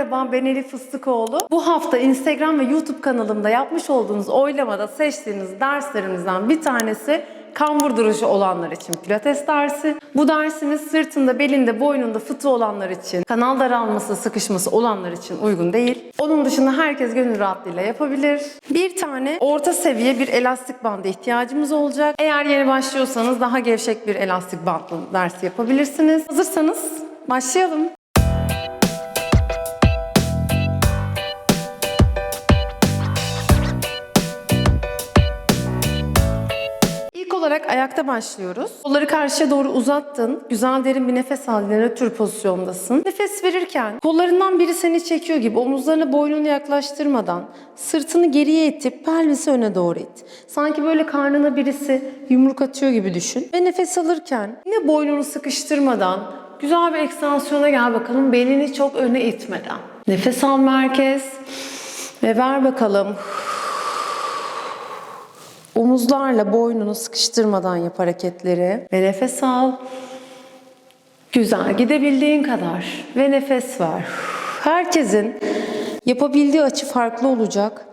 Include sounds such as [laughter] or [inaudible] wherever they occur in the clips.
Merhaba, ben Elif Fıstıkoğlu. Bu hafta Instagram ve YouTube kanalımda yapmış olduğunuz oylamada seçtiğiniz derslerimizden bir tanesi kambur duruşu olanlar için pilates dersi. Bu dersimiz sırtında, belinde, boynunda fıtığı olanlar için, kanal daralması, sıkışması olanlar için uygun değil. Onun dışında herkes gönül rahatlığıyla yapabilir. Bir tane orta seviye bir elastik banda ihtiyacımız olacak. Eğer yeni başlıyorsanız daha gevşek bir elastik bantlı dersi yapabilirsiniz. Hazırsanız başlayalım. Olarak ayakta başlıyoruz. Kolları karşıya doğru uzattın. Güzel derin bir nefes al. Nötr pozisyondasın. Nefes verirken kollarından biri seni çekiyor gibi omuzlarına boynunu yaklaştırmadan sırtını geriye itip pelvisi öne doğru it. Sanki böyle karnına birisi yumruk atıyor gibi düşün. Ve nefes alırken yine boynunu sıkıştırmadan güzel bir ekstansiyona gel bakalım. Belini çok öne itmeden. Nefes al merkez. Ve ver bakalım. Omuzlarla boynunu sıkıştırmadan yap hareketleri. Ve nefes al. Güzel. Gidebildiğin kadar. Ve nefes ver. Herkesin yapabildiği açı farklı olacak.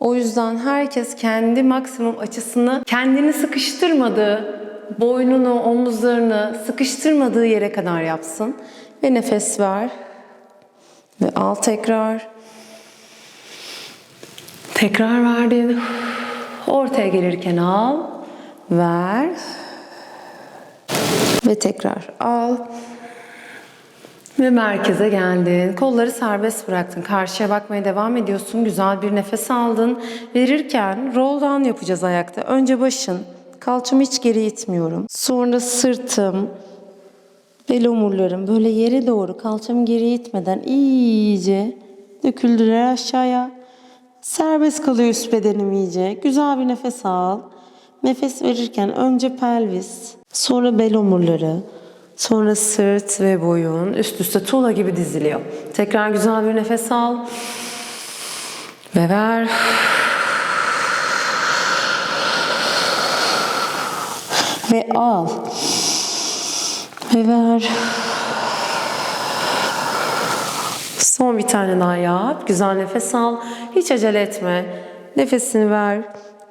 O yüzden herkes kendi maksimum açısını kendini sıkıştırmadığı, boynunu, omuzlarını sıkıştırmadığı yere kadar yapsın. Ve nefes ver. Ve al tekrar. Tekrar verdin. Ortaya gelirken al, ver ve tekrar al. Ve merkeze geldin. Kolları serbest bıraktın. Karşıya bakmaya devam ediyorsun. Güzel bir nefes aldın. Verirken roll down yapacağız ayakta. Önce başın. Kalçamı hiç geri itmiyorum. Sonra sırtım, bel omurlarım böyle yere doğru kalçamı geri itmeden iyice döküldüler aşağıya. Serbest kalıyor üst bedenim iyice. Güzel bir nefes al. Nefes verirken önce pelvis, sonra bel omurları, sonra sırt ve boyun üst üste tuğla gibi diziliyor. Tekrar güzel bir nefes al. Ve ver. Ve al. Ve ver. Son bir tane daha yap. Güzel nefes al. Hiç acele etme. Nefesini ver.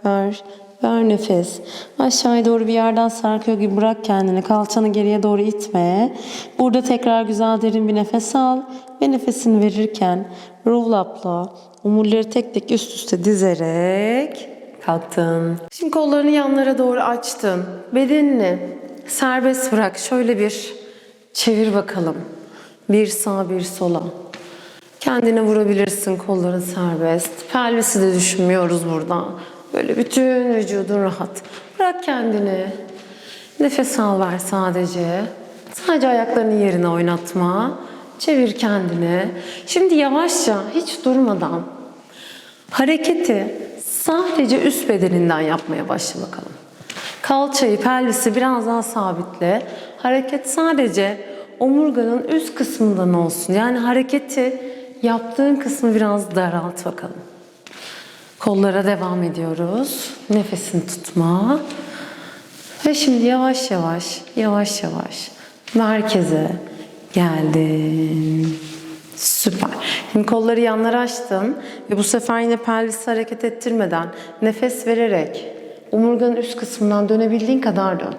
Ver. Ver nefes. Aşağıya doğru bir yerden sarkıyor gibi bırak kendini. Kalçanı geriye doğru itme. Burada tekrar güzel derin bir nefes al. Ve nefesini verirken roll up'la omurları tek tek üst üste dizerek kalktın. Şimdi kollarını yanlara doğru açtın. Bedenini serbest bırak. Şöyle bir çevir bakalım. Bir sağa bir sola. Kendine vurabilirsin kolların serbest. Pelvisi de düşünmüyoruz burada. Böyle bütün vücudun rahat. Bırak kendini. Nefes al ver sadece. Sadece ayaklarını yerine oynatma. Çevir kendini. Şimdi yavaşça hiç durmadan hareketi sadece üst bedeninden yapmaya başla bakalım. Kalçayı, pelvisi biraz daha sabitle. Hareket sadece omurganın üst kısmından olsun. Yani hareketi yaptığın kısmı biraz daralt bakalım. Kollara devam ediyoruz. Nefesini tutma. Ve şimdi yavaş yavaş, yavaş yavaş merkeze geldin. Süper. Şimdi kolları yanlara açtın ve bu sefer yine pelvisi hareket ettirmeden nefes vererek omurganın üst kısmından dönebildiğin kadar dön.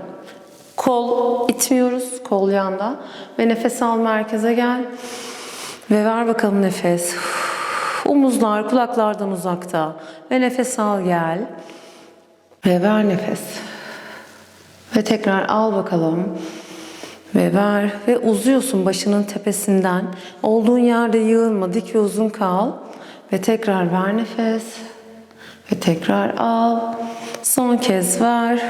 Kol itmiyoruz, kol yanda ve nefes al merkeze gel. Ve ver bakalım nefes. Omuzlar kulaklardan uzakta. Ve nefes al gel. Ve ver nefes. Ve tekrar al bakalım. Ve ver. Ve uzuyorsun başının tepesinden. Olduğun yerde yığılma. Dik ve uzun kal. Ve tekrar ver nefes. Ve tekrar al. Son kez ver.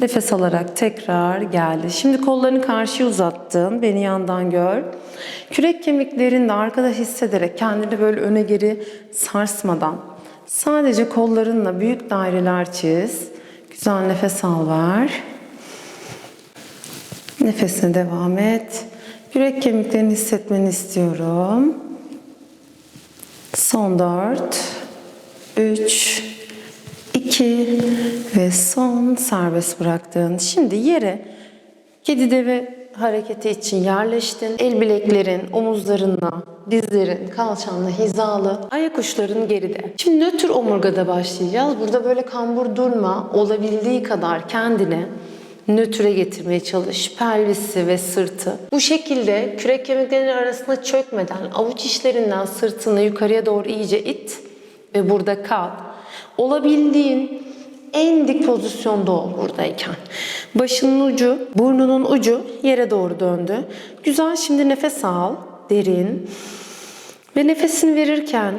Nefes alarak tekrar geldi. Şimdi kollarını karşıya uzattın. Beni yandan gör. Kürek kemiklerini de arkada hissederek kendini böyle öne geri sarsmadan sadece kollarınla büyük daireler çiz. Güzel nefes al ver. Nefesine devam et. Yürek kemiklerini hissetmeni istiyorum. Son dört, üç, iki son serbest bıraktın. Şimdi yere kedi deve hareketi için yerleştin. El bileklerin omuzlarınla, dizlerin, kalçanla hizalı. Ayak uçların geride. Şimdi nötr omurgada başlayacağız. Burada böyle kambur durma. Olabildiği kadar kendine nötre getirmeye çalış. Pelvisi ve sırtı. Bu şekilde kürek kemiklerinin arasına çökmeden avuç içlerinden sırtını yukarıya doğru iyice it ve burada kal. Olabildiğin en dik pozisyonda ol buradayken. Başının ucu, burnunun ucu yere doğru döndü. Güzel şimdi nefes al. Derin. Ve nefesini verirken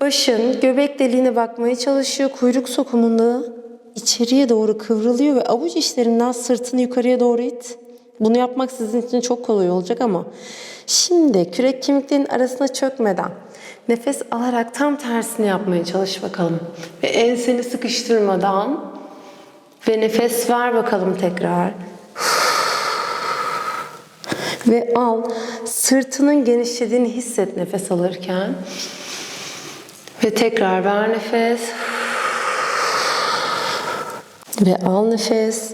başın göbek deliğine bakmaya çalışıyor. Kuyruk sokumunu içeriye doğru kıvrılıyor ve avuç içlerinden sırtını yukarıya doğru it. Bunu yapmak sizin için çok kolay olacak ama şimdi kürek kemiklerin arasına çökmeden nefes alarak tam tersini yapmaya çalış bakalım. Ve enseni sıkıştırmadan ve nefes ver bakalım tekrar. Ve al. Sırtının genişlediğini hisset nefes alırken. Ve tekrar ver nefes. Ve al nefes.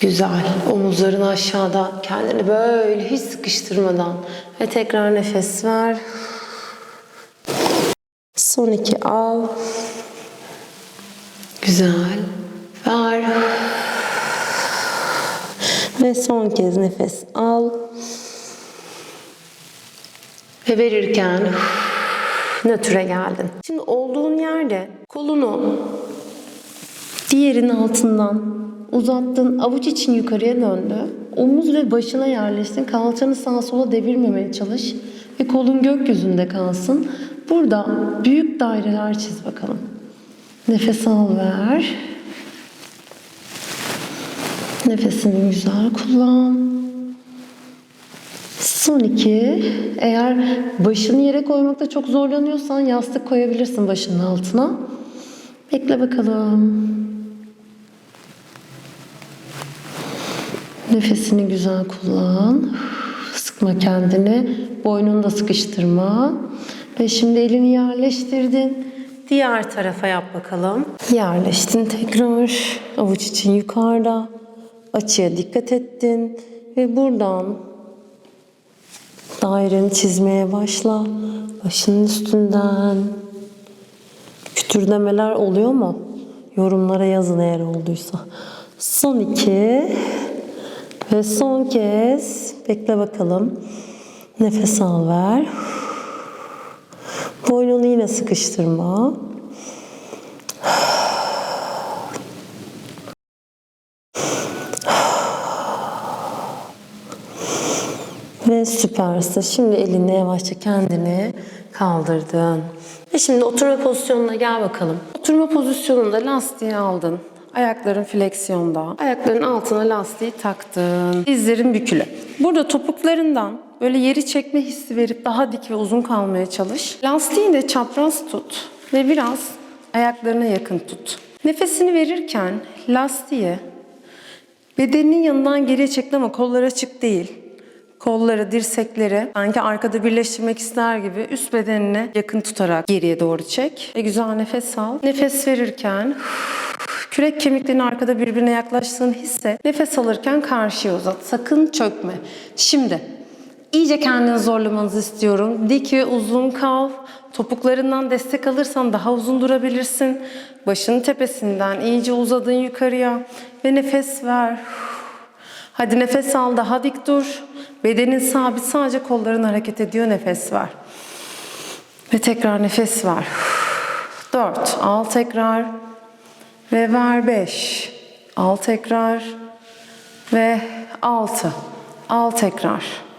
Güzel. Omuzların aşağıda. Kendini böyle hiç sıkıştırmadan. Ve tekrar nefes ver. Son iki al. Güzel. Ver. Ve son kez nefes al. Ve verirken nötre geldin. Şimdi olduğun yerde kolunu diğerinin altından uzattın. Avuç için yukarıya döndü. Omuz ve başına yerleştin. Kalçanı sağa sola devirmemeye çalış. Ve kolun gökyüzünde kalsın. Burada büyük daireler çiz bakalım. Nefes al ver. Nefesini güzel kullan. Son iki. Eğer başını yere koymakta çok zorlanıyorsan yastık koyabilirsin başının altına. Bekle bakalım. Nefesini güzel kullan. Sıkma kendini. Boynunu da sıkıştırma. Ve şimdi elini yerleştirdin. Diğer tarafa yap bakalım. Yerleştin tekrar. Avuç için yukarıda. Açıya dikkat ettin. Ve buradan daireni çizmeye başla. Başının üstünden. Kütürdemeler oluyor mu? Yorumlara yazın eğer olduysa. Son iki. Ve son kez bekle bakalım. Nefes al ver. Boynunu yine sıkıştırma. Ve süpersin. Şimdi elinle yavaşça kendini kaldırdın. Ve şimdi oturma pozisyonuna gel bakalım. Oturma pozisyonunda lastiği aldın. Ayakların fleksiyonda. Ayakların altına lastiği taktın. Dizlerin bükülü. Burada topuklarından böyle yeri çekme hissi verip daha dik ve uzun kalmaya çalış. Lastiği de çapraz tut ve biraz ayaklarına yakın tut. Nefesini verirken lastiği bedeninin yanından geriye çekti ama kollar açık değil. Kolları, dirsekleri sanki arkada birleştirmek ister gibi üst bedenine yakın tutarak geriye doğru çek. Ve güzel nefes al. Nefes verirken kürek kemiklerinin arkada birbirine yaklaştığını hisset. Nefes alırken karşıya uzat. Sakın çökme. Şimdi iyice kendini zorlamanızı istiyorum. Dik ve uzun kal. Topuklarından destek alırsan daha uzun durabilirsin. Başının tepesinden iyice uzadın yukarıya ve nefes ver. Hadi nefes al daha dik dur. Bedenin sabit sadece kolların hareket ediyor nefes ver. Ve tekrar nefes ver. Dört. Al tekrar. Ve ver beş. Al tekrar. Ve altı. Al tekrar.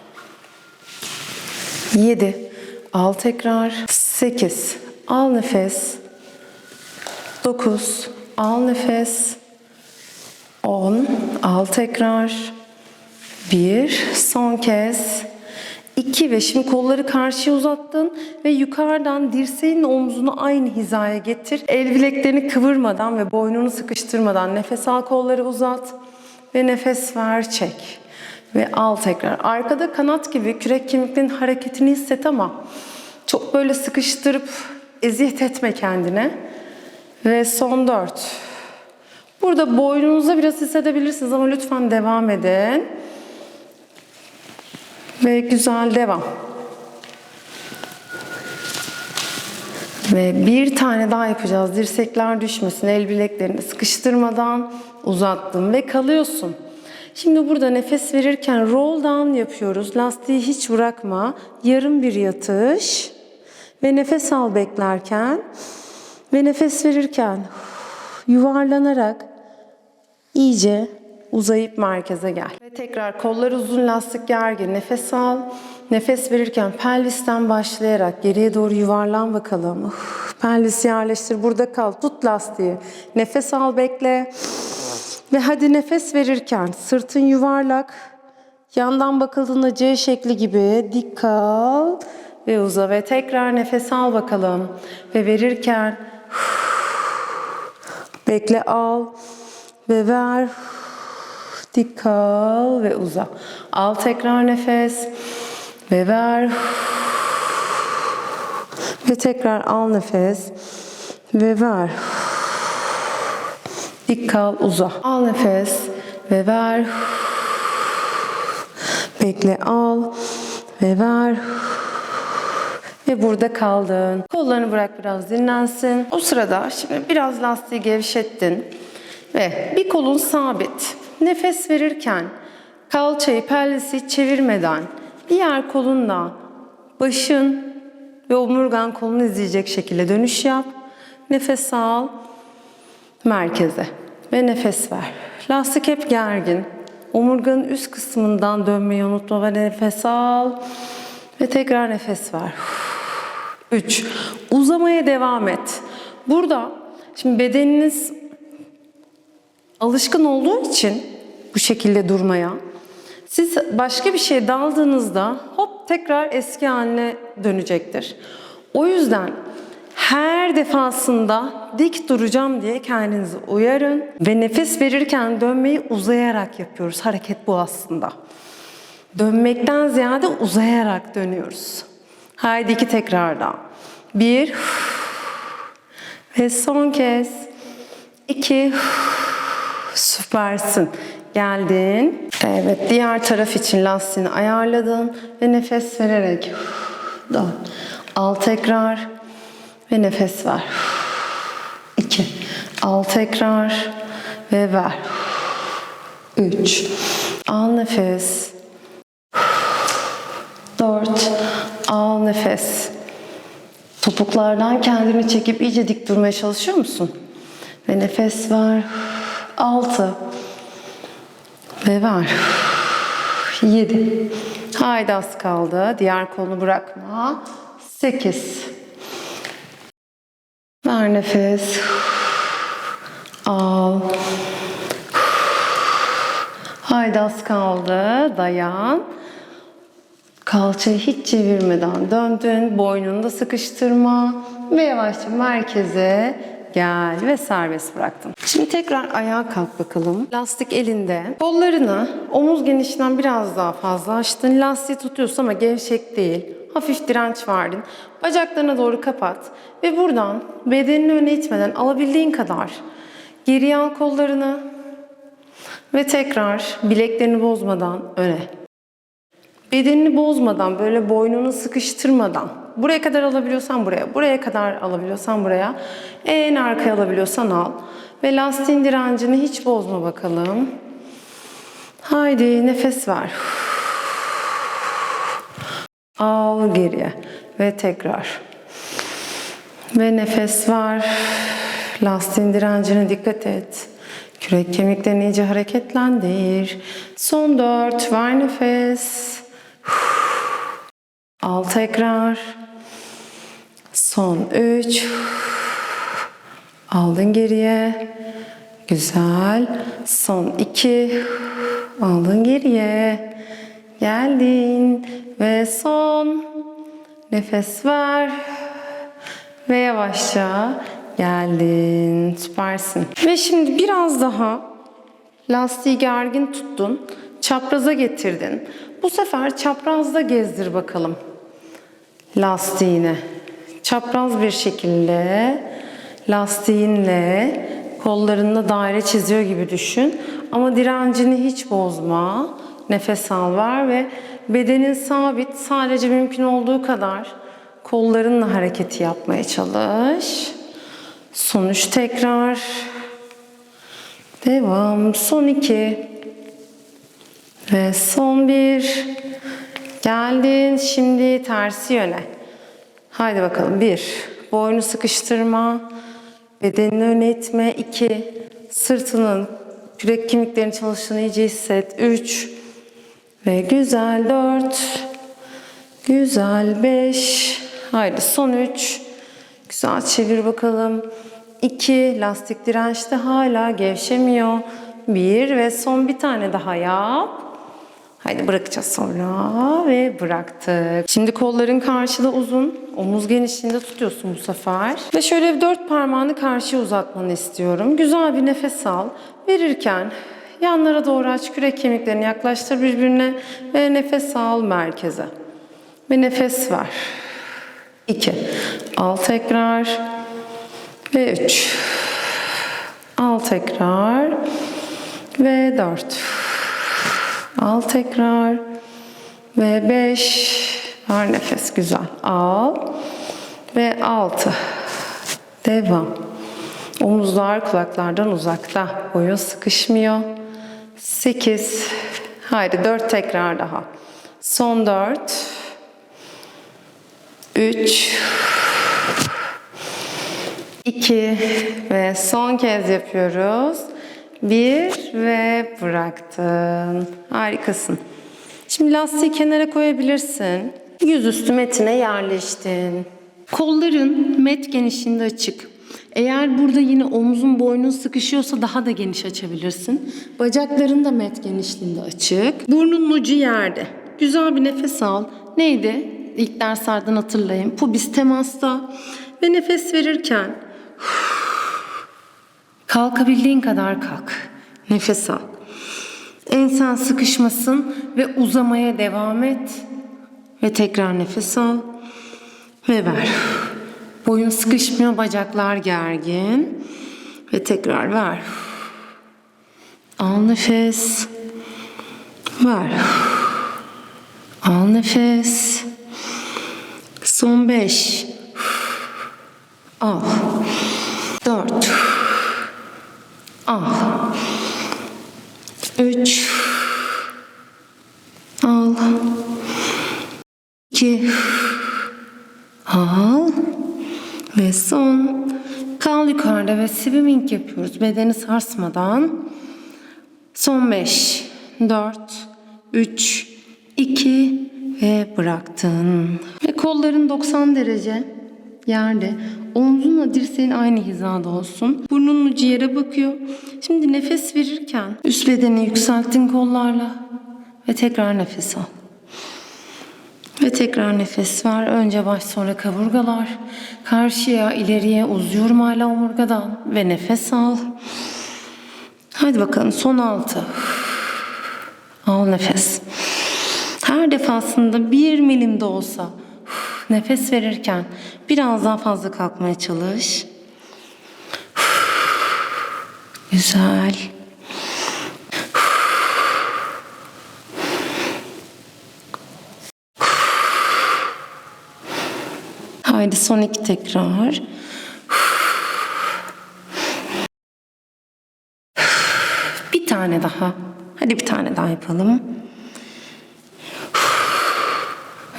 Yedi. Al tekrar. Sekiz. Al nefes. Dokuz. Al nefes. 10. Al tekrar. 1. Son kez. 2 ve şimdi kolları karşıya uzattın ve yukarıdan dirseğin omzunu aynı hizaya getir. El bileklerini kıvırmadan ve boynunu sıkıştırmadan nefes al kolları uzat ve nefes ver çek. Ve al tekrar. Arkada kanat gibi kürek kemiklerinin hareketini hisset ama çok böyle sıkıştırıp eziyet etme kendine. Ve son 4. Burada boynunuza biraz hissedebilirsiniz ama lütfen devam edin. Ve güzel devam. Ve bir tane daha yapacağız. Dirsekler düşmesin. El bileklerini sıkıştırmadan uzattım ve kalıyorsun. Şimdi burada nefes verirken roll down yapıyoruz. Lastiği hiç bırakma. Yarım bir yatış. Ve nefes al beklerken. Ve nefes verirken yuvarlanarak iyice uzayıp merkeze gel. Ve tekrar kollar uzun lastik gergin. Nefes al. Nefes verirken pelvisten başlayarak geriye doğru yuvarlan bakalım. Uf, pelvis yerleştir. Burada kal. Tut lastiği. Nefes al bekle. Ve hadi nefes verirken sırtın yuvarlak. Yandan bakıldığında C şekli gibi dik kal ve uza ve tekrar nefes al bakalım. Ve verirken [sighs] bekle al ve ver. [sighs] Dik kal ve uza. Al tekrar nefes ve ver. [sighs] Ve tekrar al nefes ve ver. Dik kal uza. Al nefes ve ver. Bekle al ve ver. Ve burada kaldın. Kollarını bırak biraz dinlensin. O sırada şimdi biraz lastiği gevşettin. Ve bir kolun sabit. Nefes verirken kalçayı pelvisi hiç çevirmeden diğer kolunla başın ve omurgan kolunu izleyecek şekilde dönüş yap. Nefes al merkeze ve nefes ver. Lastik hep gergin. Omurganın üst kısmından dönmeyi unutma ve nefes al ve tekrar nefes ver. 3. Uzamaya devam et. Burada şimdi bedeniniz alışkın olduğu için bu şekilde durmaya siz başka bir şeye daldığınızda hop tekrar eski haline dönecektir. O yüzden her defasında dik duracağım diye kendinizi uyarın ve nefes verirken dönmeyi uzayarak yapıyoruz. Hareket bu aslında. Dönmekten ziyade uzayarak dönüyoruz. Haydi iki tekrar. Bir ve son kez iki süpersin. Geldin. Evet diğer taraf için lastiğini ayarladın ve nefes vererek dön. Al tekrar ve nefes ver. İki. Al tekrar ve ver. Üç. Al nefes. Dört. Al nefes. Topuklardan kendini çekip iyice dik durmaya çalışıyor musun? Ve nefes ver. Altı. Ve ver. Yedi. Haydi az kaldı. Diğer kolunu bırakma. Sekiz. Nefes. Al. Haydi az kaldı. Dayan. Kalçayı hiç çevirmeden döndün. Boynunu da sıkıştırma. Ve yavaşça merkeze gel ve serbest bıraktın. Şimdi tekrar ayağa kalk bakalım. Lastik elinde. Kollarını omuz genişliğinden biraz daha fazla açtın. Lastiği tutuyorsun ama gevşek değil. Hafif direnç verdin. Bacaklarına doğru kapat. Ve buradan bedenini öne itmeden alabildiğin kadar geriye al kollarını. Ve tekrar bileklerini bozmadan öne. Bedenini bozmadan, böyle boynunu sıkıştırmadan. Buraya kadar alabiliyorsan buraya, buraya kadar alabiliyorsan buraya. En arkaya alabiliyorsan al. Ve lastiğin direncini hiç bozma bakalım. Haydi nefes ver. Al geriye ve tekrar. Ve nefes ver. Lastiğin direncine dikkat et. Kürek kemiklerini iyice hareketlendir. Son dört. Ver nefes. Al tekrar. Son üç. Aldın geriye. Güzel. Son iki. Aldın geriye. Geldin. Ve son. Nefes ver. Ve yavaşça geldin. Süpersin. Ve şimdi biraz daha lastiği gergin tuttun. Çapraza getirdin. Bu sefer çaprazda gezdir bakalım lastiğini. Çapraz bir şekilde lastiğinle kollarında daire çiziyor gibi düşün. Ama direncini hiç bozma. Nefes al ver ve Bedenin sabit. Sadece mümkün olduğu kadar kollarınla hareketi yapmaya çalış. Son üç tekrar. Devam. Son iki. Ve son bir. Geldin. Şimdi tersi yöne. Haydi bakalım. Bir. Boynu sıkıştırma. Bedenini öne itme. İki. Sırtının kürek kemiklerinin çalıştığını iyice hisset. Üç. Ve güzel. Dört. Güzel. Beş. Haydi son üç. Güzel çevir bakalım. İki. Lastik dirençte hala gevşemiyor. Bir ve son bir tane daha yap. Haydi bırakacağız sonra ve bıraktık. Şimdi kolların karşıda uzun. Omuz genişliğinde tutuyorsun bu sefer. Ve şöyle dört parmağını karşıya uzatmanı istiyorum. Güzel bir nefes al. Verirken yanlara doğru aç. Kürek kemiklerini yaklaştır birbirine ve nefes al merkeze. Ve nefes ver. İki. Al tekrar. Ve üç. Al tekrar. Ve dört. Al tekrar. Ve beş. Ver nefes güzel. Al. Ve altı. Devam. Omuzlar kulaklardan uzakta. Boyun sıkışmıyor. Sekiz. Haydi dört tekrar daha. Son dört. Üç. İki. Ve son kez yapıyoruz. Bir ve bıraktın. Harikasın. Şimdi lastiği kenara koyabilirsin. Yüzüstü metine yerleştin. Kolların met genişliğinde açık. Eğer burada yine omzun boynun sıkışıyorsa daha da geniş açabilirsin. Bacakların da met genişliğinde açık. Burnun ucu yerde. Güzel bir nefes al. Neydi? İlk derslerden hatırlayın. Pubis temasta. Ve nefes verirken Kalkabildiğin kadar kalk. Nefes al. Ensen sıkışmasın ve uzamaya devam et. Ve tekrar nefes al. Ve ver. Boyun sıkışmıyor, bacaklar gergin. Ve tekrar ver. Al nefes. Ver. Al nefes. Son 5. Al. 4. Al. 3 Son. Kal yukarıda ve swimming yapıyoruz. Bedeni sarsmadan. Son beş. Dört. Üç. iki ve bıraktın. Ve kolların 90 derece yerde. Omzunla dirseğin aynı hizada olsun. Burnunun ucu yere bakıyor. Şimdi nefes verirken üst bedeni yükselttin kollarla. Ve tekrar nefes al. Ve tekrar nefes ver. Önce baş sonra kaburgalar. Karşıya ileriye uzuyorum hala omurgadan. Ve nefes al. Hadi bakalım son altı. Al nefes. Her defasında bir milim de olsa nefes verirken biraz daha fazla kalkmaya çalış. Güzel. Haydi son iki tekrar. Bir tane daha. Hadi bir tane daha yapalım.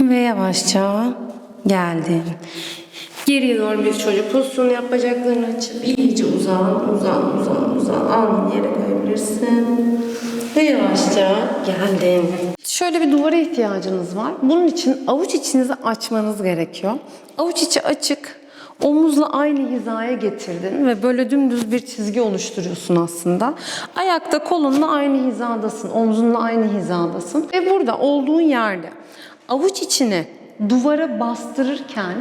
Ve yavaşça geldin. Geriye doğru bir çocuk pozisyonu yap. Bacaklarını açıp iyice uzan, uzan, uzan, uzan. Alnını yere koyabilirsin. Ve yavaşça geldin. Şöyle bir duvara ihtiyacınız var. Bunun için avuç içinizi açmanız gerekiyor. Avuç içi açık. Omuzla aynı hizaya getirdin ve böyle dümdüz bir çizgi oluşturuyorsun aslında. Ayakta kolunla aynı hizadasın, omzunla aynı hizadasın. Ve burada olduğun yerde avuç içini duvara bastırırken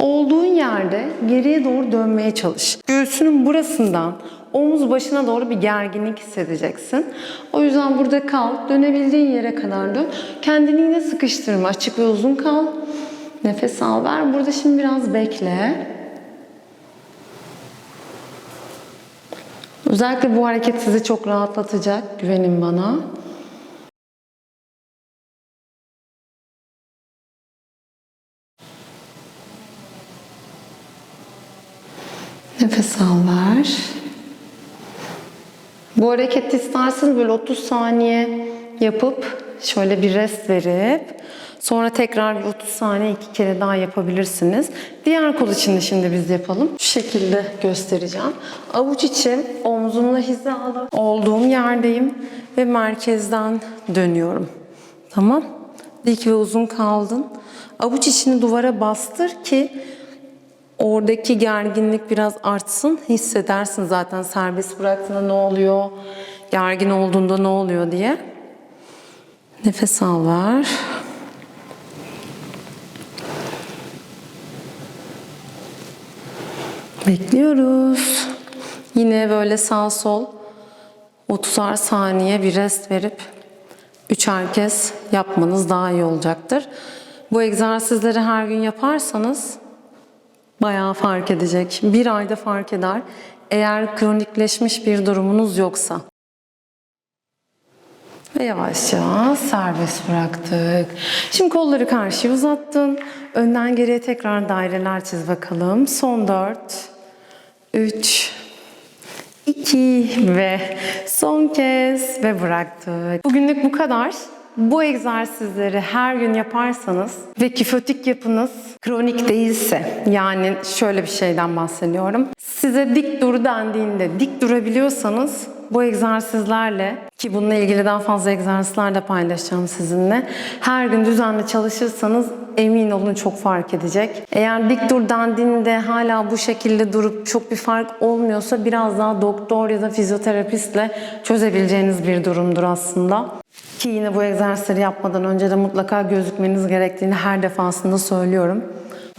olduğun yerde geriye doğru dönmeye çalış. Göğsünün burasından omuz başına doğru bir gerginlik hissedeceksin. O yüzden burada kal. Dönebildiğin yere kadar dön. Kendini yine sıkıştırma. Açık ve uzun kal. Nefes al ver. Burada şimdi biraz bekle. Özellikle bu hareket sizi çok rahatlatacak. Güvenin bana. Nefes al ver. Bu hareketi isterseniz böyle 30 saniye yapıp şöyle bir rest verip sonra tekrar bir 30 saniye iki kere daha yapabilirsiniz. Diğer kol için de şimdi biz yapalım. Şu şekilde göstereceğim. Avuç içi omzumla hizalı olduğum yerdeyim ve merkezden dönüyorum. Tamam? Dik ve uzun kaldın. Avuç içini duvara bastır ki oradaki gerginlik biraz artsın. Hissedersin zaten serbest bıraktığında ne oluyor, gergin olduğunda ne oluyor diye. Nefes al ver. Bekliyoruz. Yine böyle sağ sol 30'ar saniye bir rest verip üçer kez yapmanız daha iyi olacaktır. Bu egzersizleri her gün yaparsanız bayağı fark edecek. Bir ayda fark eder. Eğer kronikleşmiş bir durumunuz yoksa. Ve yavaşça serbest bıraktık. Şimdi kolları karşıya uzattın. Önden geriye tekrar daireler çiz bakalım. Son dört, üç, iki ve son kez ve bıraktık. Bugünlük bu kadar. Bu egzersizleri her gün yaparsanız ve kifotik yapınız kronik değilse yani şöyle bir şeyden bahsediyorum. Size dik dur dendiğinde dik durabiliyorsanız bu egzersizlerle ki bununla ilgili daha fazla egzersizler de paylaşacağım sizinle. Her gün düzenli çalışırsanız emin olun çok fark edecek. Eğer dik dur dendiğinde hala bu şekilde durup çok bir fark olmuyorsa biraz daha doktor ya da fizyoterapistle çözebileceğiniz bir durumdur aslında. Ki yine bu egzersizleri yapmadan önce de mutlaka gözükmeniz gerektiğini her defasında söylüyorum.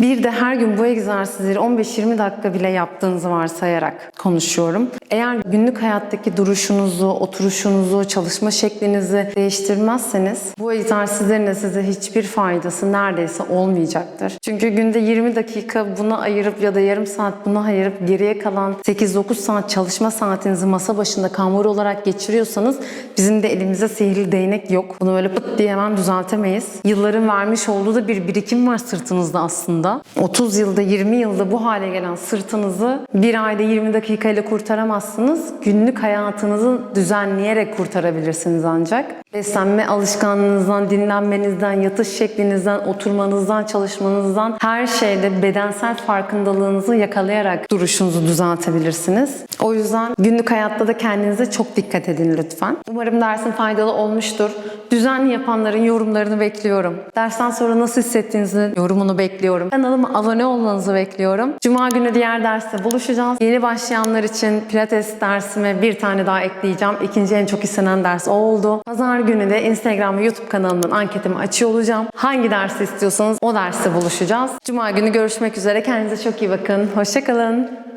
Bir de her gün bu egzersizleri 15-20 dakika bile yaptığınızı varsayarak konuşuyorum. Eğer günlük hayattaki duruşunuzu, oturuşunuzu, çalışma şeklinizi değiştirmezseniz bu egzersizlerin de size hiçbir faydası neredeyse olmayacaktır. Çünkü günde 20 dakika buna ayırıp ya da yarım saat buna ayırıp geriye kalan 8-9 saat çalışma saatinizi masa başında kambur olarak geçiriyorsanız bizim de elimizde sihirli değnek yok. Bunu böyle pıt diye hemen düzeltemeyiz. Yılların vermiş olduğu da bir birikim var sırtınızda aslında. 30 yılda 20 yılda bu hale gelen sırtınızı bir ayda 20 dakikayla kurtaramazsınız. Günlük hayatınızı düzenleyerek kurtarabilirsiniz ancak. Beslenme alışkanlığınızdan, dinlenmenizden, yatış şeklinizden, oturmanızdan, çalışmanızdan her şeyde bedensel farkındalığınızı yakalayarak duruşunuzu düzeltebilirsiniz. O yüzden günlük hayatta da kendinize çok dikkat edin lütfen. Umarım dersin faydalı olmuştur. Düzenli yapanların yorumlarını bekliyorum. Dersten sonra nasıl hissettiğinizi yorumunu bekliyorum. Kanalıma abone olmanızı bekliyorum. Cuma günü diğer derste buluşacağız. Yeni başlayanlar için pilates dersime bir tane daha ekleyeceğim. İkinci en çok istenen ders o oldu. Pazar günü de Instagram ve YouTube kanalımdan anketimi açıyor olacağım. Hangi dersi istiyorsanız o derste buluşacağız. Cuma günü görüşmek üzere. Kendinize çok iyi bakın. Hoşçakalın.